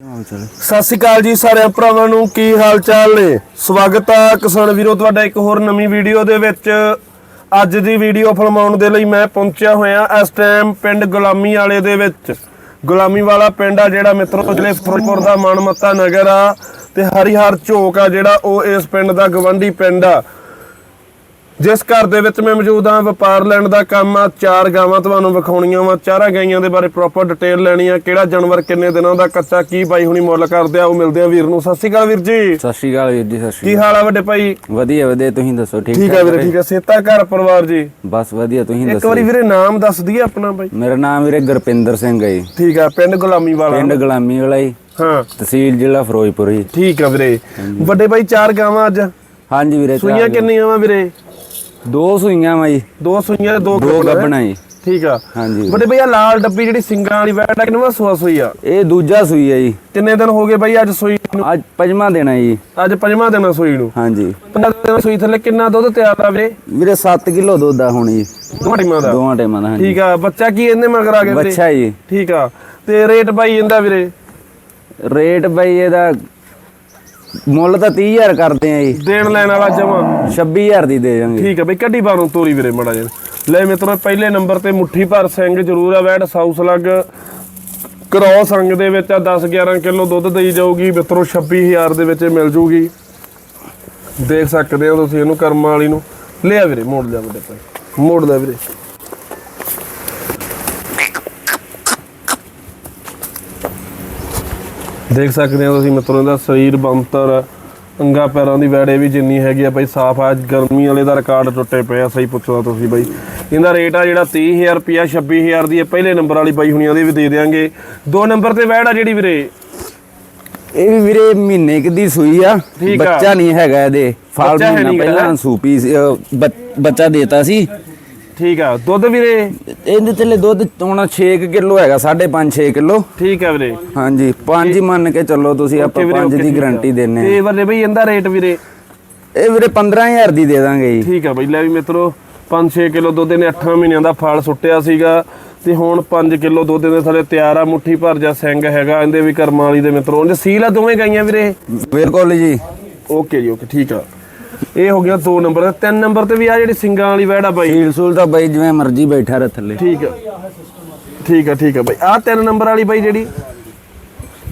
ਹਾਂ ਸਤਿ ਸ਼੍ਰੀ ਅਕਾਲ ਜੀ ਸਾਰਿਆਂ ਭਰਾਵਾਂ ਨੂੰ, ਕੀ ਹਾਲ ਚਾਲ ਨੇ? ਸਵਾਗਤ ਹੈ ਕਿਸਾਨ ਵੀਰੋ, ਤੁਹਾਡਾ ਇੱਕ ਹੋਰ ਨਵੀਂ ਵੀਡੀਓ ਦੇ ਵਿੱਚ। ਅੱਜ ਦੀ ਵੀਡੀਓ ਫਿਲਮਾਉਣ ਦੇ ਲਈ ਮੈਂ ਪਹੁੰਚਿਆ ਹੋਇਆ ਇਸ ਟਾਈਮ ਪਿੰਡ ਗੁਲਾਮੀ ਵਾਲੇ ਦੇ ਵਿੱਚ। ਗੁਲਾਮੀ ਵਾਲਾ ਪਿੰਡ ਆ ਜਿਹੜਾ ਮਿੱਤਰੋ, ਜ਼ਿਲ੍ਹੇ ਫਿਰੋਜ਼ਪੁਰ ਦਾ ਮਾਨਮੱਤਾ ਨਗਰ ਆ, ਤੇ ਹਰੀਹਰ ਝੋਕ ਆ ਜਿਹੜਾ ਉਹ ਇਸ ਪਿੰਡ ਦਾ ਗਵੰਡੀ ਪਿੰਡ ਆ। ਜਿਸ ਘਰ ਦੇ ਵਿੱਚ ਮੈਂ ਮੌਜੂਦ ਹਾਂ ਵਪਾਰ ਲੈਣ ਦਾ ਕੰਮ ਆ ਚਾਰ ਗਾਵਾਂ ਤੁਹਾਨੂੰ ਵਿਖਾਉਣੀਆਂ ਵਾ ਚਾਰਾਂ ਗਾਈਆਂ ਦੇ ਬਾਰੇ ਪ੍ਰੋਪਰ ਡਿਟੇਲ ਲੈਣੀ ਆ ਕਿਹੜਾ ਜਾਨਵਰ ਕਿੰਨੇ ਦਿਨਾਂ ਦਾ ਕੱਚਾ ਕੀ ਬਾਈ ਹੁਣੀ ਮੁੱਲ ਕਰਦੇ ਆ ਉਹ ਮਿਲਦੇ ਆ ਵੀਰ ਨੂੰ। ਸਤਿ ਸ਼੍ਰੀ ਅਕਾਲ ਵੀਰ ਜੀ। ਸਤਿ ਸ਼੍ਰੀ ਅਕਾਲ ਵੀਰ ਜੀ ਸਤਿ ਸ਼੍ਰੀ ਕੀ ਹਾਲ ਆ ਵੱਡੇ ਭਾਈ? ਅਕਾਲ ਵਧੀਆ ਵਧੀਆ ਤੁਸੀਂ ਦੱਸੋ ਠੀਕ ਠੀਕ ਆ ਵੀਰੇ ਠੀਕ ਆ ਸੇਤਾ ਘਰ ਪਰਿਵਾਰ ਜੀ। ਬਸ ਵਧੀਆ ਤੁਸੀਂ ਇੱਕ ਦੱਸੋ ਵਾਰੀ ਵੀਰੇ ਨਾਮ ਦੱਸ ਦਈਏ ਆਪਣਾ ਬਾਈ। ਮੇਰਾ ਨਾਮ ਵੀਰੇ ਗੁਰਪਿੰਦਰ ਸਿੰਘ ਹੈ ਠੀਕ ਆ ਪਿੰਡ ਗੁਲਾਮੀ ਵਾਲਾ। ਪਿੰਡ ਗੁਲਾਮੀ ਵਾਲਾ ਜੀ। ਹਾਂ। ਤਹਿਸੀਲ ਜ਼ਿਲ੍ਹਾ ਫਿਰੋਜ਼ਪੁਰ ਜੀ। ਠੀਕ ਆ ਵੀਰੇ। ਵੱਡੇ ਭਾਈ ਚਾਰ ਗਾਵਾਂ ਅੱਜ। ਹਾਂਜੀ ਵੀਰੇ ਸੂਈਆਂ ਕਿੰਨੀਆਂ ਵਾ ਵੀਰੇ? ਦੋ ਸੂਈਆਂ ਵਾ ਜੀ। ਦੋ ਸੂਈਆਂ ਤੇ ਦੋ ਦੋ। ਗੱਬਣਾ। ਜੀ। ਠੀਕ ਆ। ਹਾਂਜੀ। ਵੱਡੇ ਭਾਈ ਆ ਲਾਲ ਡੱਬੀ ਜਿਹੜੀ ਸਿੰਗਾਂ ਵਾਲੀ ਵੈਟ ਆ ਕਿੰਨਵਾ ਸੂਆ ਸੂਈ ਆ? ਇਹ ਦੂਜਾ ਸੂਈ ਹੈ ਜੀ। ਕਿੰਨੇ ਦਿਨ ਹੋ ਗਏ ਬਾਈ ਅੱਜ ਸੂਈ ਨੂੰ? ਅੱਜ ਪੰਜਵਾਂ ਦਿਨ ਹੈ ਜੀ। ਅੱਜ ਪੰਜਵਾਂ ਦਿਨ ਆ ਸੂਈ ਨੂੰ? ਹਾਂਜੀ। ਪੰਜ ਦਿਨ ਸੂਈ ਥੱਲੇ ਕਿੰਨਾ ਦੁੱਧ ਤਿਆਰ ਆ ਵੀਰੇ? ਵੀਰੇ 7 ਕਿਲੋ ਦੁੱਧ ਆ ਹੁਣ ਜੀ। ਤੁਹਾਡੀ ਮਾਂ ਦਾ? ਦੋਵਾਂ ਟਾਈਮਾਂ ਦਾ ਹਾਂਜੀ। ਠੀਕ ਆ। ਬੱਚਾ ਕੀ ਇਹਨੇ ਮਗਰ ਆ ਗਿਆ ਬੱਚਾ ਜੀ। ਠੀਕ ਆ। ਤੇ ਰੇਟ ਬਾਈ ਇਹਦਾ ਵੀਰੇ? ਰੇਟ ਬਾਈ ਇਹਦਾ ਮੁੱਲ ਤਾਂ 30000 ਕਰਦੇ ਆ ਜੀ। ਦੇਣ ਲੈਣ ਵਾਲਾ ਜਮਾ। 26000 ਦੀ ਦੇ ਜਾਵਾਂਗੇ ਠੀਕ ਆ ਬਈ ਕੱਢੀ ਬਾਹਰੋਂ ਤੋਰੀ ਵੀਰੇ ਮੜਾ ਜੇ ਲੈ ਮਿੱਤਰੋ ਪਹਿਲੇ ਨੰਬਰ ਤੇ ਮੁੱਠੀ ਭਰ ਸਿੰਘ ਜ਼ਰੂਰ ਆ ਵੈੜ ਸਾਊਸ ਲੱਗ ਕਰੋਸ ਅੰਗ ਦੇ ਵਿੱਚ ਆ 10 11 ਕਿਲੋ ਦੁੱਧ ਦੇਈ ਜਾਊਗੀ। ਮਿੱਤਰੋ 26000 ਦੇ ਵਿੱਚ ਮਿਲ ਜੂਗੀ। ਦੇਖ ਸਕਦੇ ਹੋ ਤੁਸੀਂ ਇਹਨੂੰ ਕਰਮਾਂ ਵਾਲੀ ਨੂੰ। ਲਿਆ ਵੀਰੇ ਮੋੜ ਲਿਆ ਵੱਡੇ ਭਾਈ। ਮੋੜ ਲੈ ਵੀਰੇ। ਦੇਖ ਸਕਦੇ ਹੋ ਤੁਸੀਂ ਮਿੱਤਰੋ ਇਹਦਾ ਸਰੀਰ ਬੰਤਰ ਅੰਗਾ ਪੈਰਾਂ ਦੀ ਵੈੜੇ ਵੀ ਜਿੰਨੀ ਹੈਗੀ ਆ ਬਾਈ ਸਾਫ਼ ਆ। ਗਰਮੀ ਵਾਲੇ ਦਾ ਰਿਕਾਰਡ ਟੁੱਟੇ ਪਏ ਆ ਸਹੀ ਪੁੱਛਦਾ ਤੁਸੀਂ ਬਾਈ। ਇਹਦਾ ਰੇਟ ਆ ਜਿਹੜਾ 30000 ਰੁਪਿਆ 26000 ਦੀ ਹੈ ਪਹਿਲੇ ਨੰਬਰ ਵਾਲੀ ਬਾਈ ਹੁਣੀਆਂ ਦੇ ਵੀ ਦੇ ਦੇਾਂਗੇ ਦੋ ਨੰਬਰ ਤੇ ਵੈੜ ਆ ਜਿਹੜੀ ਵੀਰੇ। ਇਹ ਵੀ ਵੀਰੇ ਮਹੀਨੇ ਦੀ ਸੂਈ ਆ। ਬੱਚਾ ਨਹੀਂ ਹੈਗਾ ਇਹਦੇ। ਫਾਲ ਬੱਚਾ ਹੈ ਮਹੀਨਾ ਨੀ ਗਾ। ਪਹਿਲਾਂ ਸੂਪੀ ਬੱਚਾ ਦੇਤਾ ਸੀ। ਠੀਕ ਆ ਦੁੱਧ ਵੀਰੇ? ਇਹਦੇ ਥੱਲੇ ਦੁੱਧ ਹੁਣ 6 ਕਿਲੋ ਹੈਗਾ 5.5 6 ਕਿਲੋ। ਠੀਕ ਆ ਵੀਰੇ। ਹਾਂਜੀ ਪੰਜ ਹੀ ਮੰਨ ਕੇ ਚੱਲੋ ਤੁਸੀਂ ਆਪਾਂ ਵੀਰੇ, ਪੰਜ ਓਕੇ, ਦੀ ਠੀਕ ਆ। ਗਾਰੰਟੀ ਦਿੰਨੇ ਤੇ ਵੱਲੇ ਬਈ ਇਹਦਾ ਰੇਟ ਵੀਰੇ? ਇਹ ਵੀਰੇ 15000 ਦੀ ਦੇ ਦਾਂਗੇ ਜੀ। ਠੀਕ ਆ ਬਈ ਲੈ ਵੀ ਮਿੱਤਰੋ 5-6 ਕਿਲੋ ਦੁੱਧ ਇਹਨੇ 8 ਮਹੀਨਿਆਂ ਦਾ ਫਲ ਸੁੱਟਿਆ ਸੀਗਾ। ਤੇ ਹੁਣ 5 ਕਿਲੋ ਦੁੱਧ ਇਹਦੇ ਥੱਲੇ ਤਿਆਰ ਆ ਮੁੱਠੀ ਭਰ ਜਾ ਸਿੰਘ ਹੈਗਾ ਇਹਦੇ ਵੀ ਕਰਮਾਂ ਵਾਲੀ ਦੇ ਮਿੱਤਰੋ। ਸੀਲ ਆ ਦੋਵੇਂ ਗਾਈਆਂ ਵੀਰੇ? ਬਿਲਕੁਲ ਜੀ। ਓਕੇ ਜੀ ਓਕੇ ਠੀਕ ਆ। ਇਹ ਹੋ ਗਿਆ 2 ਨੰਬਰ ਤੇ 3 ਨੰਬਰ ਤੇ ਵੀ ਆ ਜਿਹੜੀ ਸਿੰਗਾਂ ਵਾਲੀ ਵੈੜ ਆ ਬਾਈ। ਸੀਲ ਸੂਲ ਤਾਂ ਬਾਈ ਜਿਵੇਂ ਮਰਜ਼ੀ ਬੈਠਾ ਰਹੇ ਥੱਲੇ। ਠੀਕ ਆ। ਠੀਕ ਆ ਠੀਕ ਆ ਬਾਈ। ਆ 3 ਨੰਬਰ ਵਾਲੀ ਬਾਈ ਜਿਹੜੀ।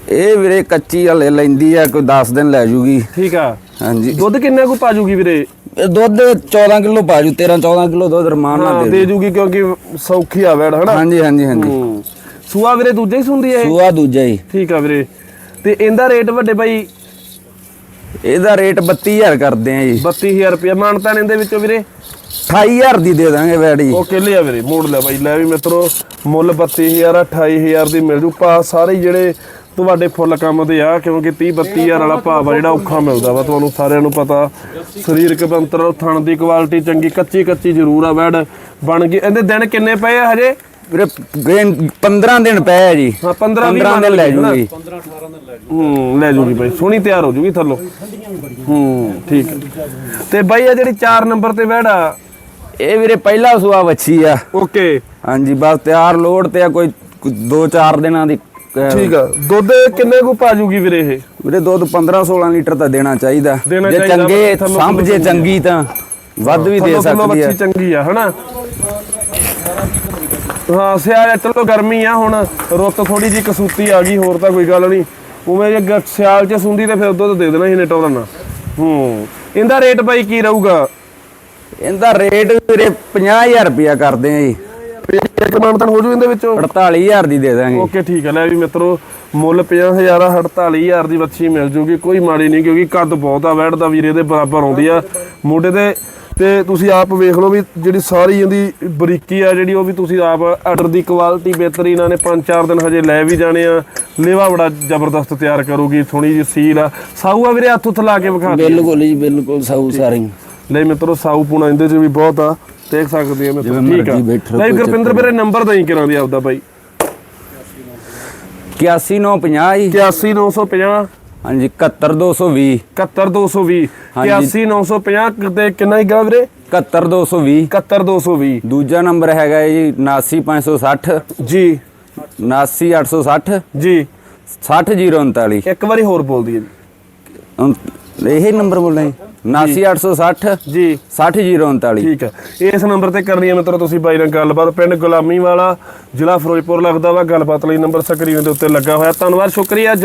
ਇਹ ਵੀਰੇ ਕੱਚੀ ਹਲੇ ਲੈਂਦੀ ਆ ਕੋਈ 10 ਦਿਨ ਲੈ ਜੂਗੀ। ਠੀਕ ਆ। ਹਾਂਜੀ। ਦੁੱਧ ਕਿੰਨਾ ਕੁ ਪਾ ਜੂਗੀ ਵੀਰੇ? ਇਹ ਦੁੱਧ 14 ਕਿਲੋ ਪਾਜੂ 13 14 ਕਿਲੋ ਦੁੱਧ ਰਮਾਨ ਨਾਲ ਦੇ ਦੇ ਜੂਗੀ ਕਿਉਂਕਿ ਸੌਖੀ ਆ ਵੈੜ ਹਨਾ? ਹਾਂਜੀ ਹਾਂਜੀ ਹਾਂਜੀ। ਸੂਆ ਵੀਰੇ ਦੂਜਾ ਹੀ ਸੁੰਦੀ ਹੈ ਇਹ? ਸੂਆ ਦੂਜਾ ਹੀ। ਠੀਕ ਆ ਵੀਰੇ। ਤੇ ਇਹਦਾ ਰੇਟ ਵੱਡੇ ਬਾਈ ਇਹਦਾ ਰੇਟ 32000 ਕਰਦੇ ਆ ਜੀ। 32000 ਰੁਪਏ ਮਾਨਤਾ ਨੇ ਇਹਦੇ ਵਿੱਚੋਂ ਵੀਰੇ? 28000 ਦੀ ਦੇ ਦਾਂਗੇ ਵੈੜੀ। ਓਕੇ ਲਿਆ ਵੀਰੇ ਮੋੜ ਲਿਆ ਬਾਈ। ਲੈ ਵੀ ਮਿੱਤਰੋ ਮੁੱਲ 32000 28000 ਦੀ ਮਿਲ ਜੂ। ਭਾ ਸਾਰੇ ਜਿਹੜੇ ਤੁਹਾਡੇ ਫੁੱਲ ਕੰਮ ਦੇ ਆ ਕਿਉਂਕਿ 30 32000 ਵਾਲਾ ਭਾਅ ਆ ਜਿਹੜਾ ਔਖਾ ਮਿਲਦਾ ਵਾ ਤੁਹਾਨੂੰ ਸਾਰਿਆਂ ਨੂੰ ਪਤਾ। ਸਰੀਰਕ ਬੰਤਰ ਥਣ ਦੀ ਕੁਆਲਿਟੀ ਚੰਗੀ ਕੱਚੀ ਕੱਚੀ ਜ਼ਰੂਰ ਆ ਵੈੜ ਬਣ ਗਈ। ਇਹਦੇ ਦਿਨ ਕਿੰਨੇ ਪਏ ਆ ਹਜੇ? ਵੀਰੇ ਗੇਨ 15 ਦਿਨ ਪਏ ਆ ਜੀ। ਹਾਂ 15 20 15 ਦਿਨ ਲੈ ਜੂਗੀ। ਹੂੰ ਲੈ ਜੂਗੀ ਬਾਈ ਸੋਹਣੀ ਤਿਆਰ ਹੋ ਜੂਗੀ ਥੱਲੋਂ। ਹੂੰ ਠੀਕ। ਤੇ ਬਾਈ ਆ ਜਿਹੜੀ 4 ਨੰਬਰ ਤੇ ਵੈੜ ਇਹ ਵੀਰੇ ਪਹਿਲਾ ਸੂਆ ਵੱਛੀ ਆ। ਓਕੇ। ਹਾਂਜੀ ਬਸ ਤਿਆਰ ਲੋਡ ਤੇ ਆ ਕੋਈ 2-4 ਦਿਨਾਂ ਦੀ ਠੀਕ ਆ। ਦੁੱਧ ਕਿੰਨੇ ਕੁ ਪਾ ਜੂਗੀ ਵੀਰੇ ਇਹ? ਵੀਰੇ ਦੁੱਧ 15-16 ਲੀਟਰ ਤਾਂ ਦੇਣਾ ਚਾਹੀਦਾ। ਜੇ ਚੰਗੇ ਸੰਭ ਜੇ ਚੰਗੀ ਤਾਂ ਵੱਧ ਵੀ ਦੇ ਸਕਦੀ ਆ। ਚੰਗੀ ਆ ਹਨਾ? ਹਾਂ ਸਿਆਲ ਚਲੋ ਗਰਮੀ ਆ ਹੁਣ। ਰੁੱਤ ਥੋੜੀ ਜੀ ਕਸੂਤੀ ਆ ਗਈ ਹੋਰ ਤਾਂ ਕੋਈ ਗੱਲ ਨਹੀਂ। ਉਵੇਂ ਜੇ ਸਿਆਲ ਚ ਸੁੰਦੀ ਤੇ ਫਿਰ ਦੁੱਧ ਦੇ ਦੇਣਾ ਸੀ ਨਟੋਰਨ ਨਾਲ ਹੂੰ ਇਹਦਾ ਰੇਟ ਬਾਈ ਕੀ ਰਹੂਗਾ? ਇਹਦਾ ਰੇਟ ਵੀਰੇ 50000 ਰੁਪਿਆ ਕਰਦੇ ਆ ਜੀ। ਇੱਕ ਮਾਨਤਨ ਹੋ ਜੂ ਇਹਦੇ ਵਿੱਚੋਂ। 48000 ਦੀ ਦੇ ਦਾਂਗੇ। ਓਕੇ ਠੀਕ ਹੈ ਲੈ ਵੀ ਮਿੱਤਰੋ ਮੁੱਲ 50000 ਆ 48000 ਦੀ ਬੱਚੀ ਮਿਲ ਜੂਗੀ। ਕੋਈ ਮਾੜੀ ਨਹੀਂ ਕਿਉਂਕਿ ਕੱਦ ਬਹੁਤ ਆ ਵੈੜ ਦਾ ਵੀਰੇ ਦੇ ਬਰਾਬਰ ਆਉਂਦੀ ਆ। ਮੋਢੇ ਤੇ ਤੇ ਤੁਸੀਂ ਆਪ ਵੇਖ ਲਓ ਵੀ ਜਿਹੜੀ ਸਾਰੀ ਇਹਦੀ ਬਰੀਕੀ ਆ ਜਿਹੜੀ ਉਹ ਵੀ ਤੁਸੀਂ ਆਪ ਆਰਡਰ ਦੀ ਕੁਆਲਿਟੀ ਬਿਹਤਰੀ ਇਹਨਾਂ ਨੇ 5-4 ਦਿਨ ਹਜੇ ਲੈ ਵੀ ਜਾਣੇ ਆ। ਲੇਵਾ ਬੜਾ ਜ਼ਬਰਦਸਤ ਤਿਆਰ ਕਰੂਗੀ ਸੋਹਣੀ ਜੀ ਸੀਲ ਆ। ਸਾਊ ਆ ਵੀਰੇ ਹੱਥ ਉੱਥ ਲਾ ਕੇ ਵਿਖਾ ਦੇ ਬਿਲਕੁਲ ਜੀ ਬਿਲਕੁਲ ਸਾਊ ਸਾਰੀ। ਲੈ ਮਿੱਤਰੋ ਸਾਊ ਪੁਣਾ ਇਹਦੇ ਚ ਵੀ ਬਹੁਤ ਆ। ਦੇਖ ਸਕਦੇ ਆ ਮਿੱਤਰੋ ਜਿਵੇਂ ਠੀਕ ਆ। ਲੈ ਗੁਰਪਿੰਦਰ ਵੀਰੇ ਨੰਬਰ ਦਈ ਕਰਾਂ ਦੀ ਆਪਦਾ ਬਾਈ। 81950 ਜੀ। 81950 ਹਾਂਜੀ 71220 71220 ਹਾਂਜੀ। 81950 ਤੇ ਕਿੰਨਾ ਹੀ ਗਾ ਵੀਰੇ? 71220 71220 ਦੂਜਾ ਨੰਬਰ ਹੈਗਾ ਜੀ 79560 ਜੀ। 79860 ਜੀ। 60039 ਇੱਕ ਵਾਰੀ ਹੋਰ ਬੋਲ ਦਈਏ ਜੀ। ਅਮ, ਇਹ ਨੰਬਰ ਬੋਲਣਾ ਜੀ। 79860 ਜੀ। 60039 ਠੀਕ ਹੈ। ਇਸ ਨੰਬਰ ਤੇ ਕਰਨੀ ਹੈ ਮਿੱਤਰੋ ਤੁਸੀਂ ਬਾਈ ਨਾਲ ਗੱਲਬਾਤ। ਪਿੰਡ ਗੁਲਾਮੀ ਵਾਲਾ ਜ਼ਿਲ੍ਹਾ ਫਿਰੋਜ਼ਪੁਰ ਲੱਗਦਾ ਵਾ। ਗੱਲਬਾਤ ਲਈ ਨੰਬਰ ਸਕਰੀਨ ਦੇ ਉੱਤੇ ਲੱਗਾ ਹੋਇਆ। ਧੰਨਵਾਦ ਸ਼ੁਕਰੀਆ।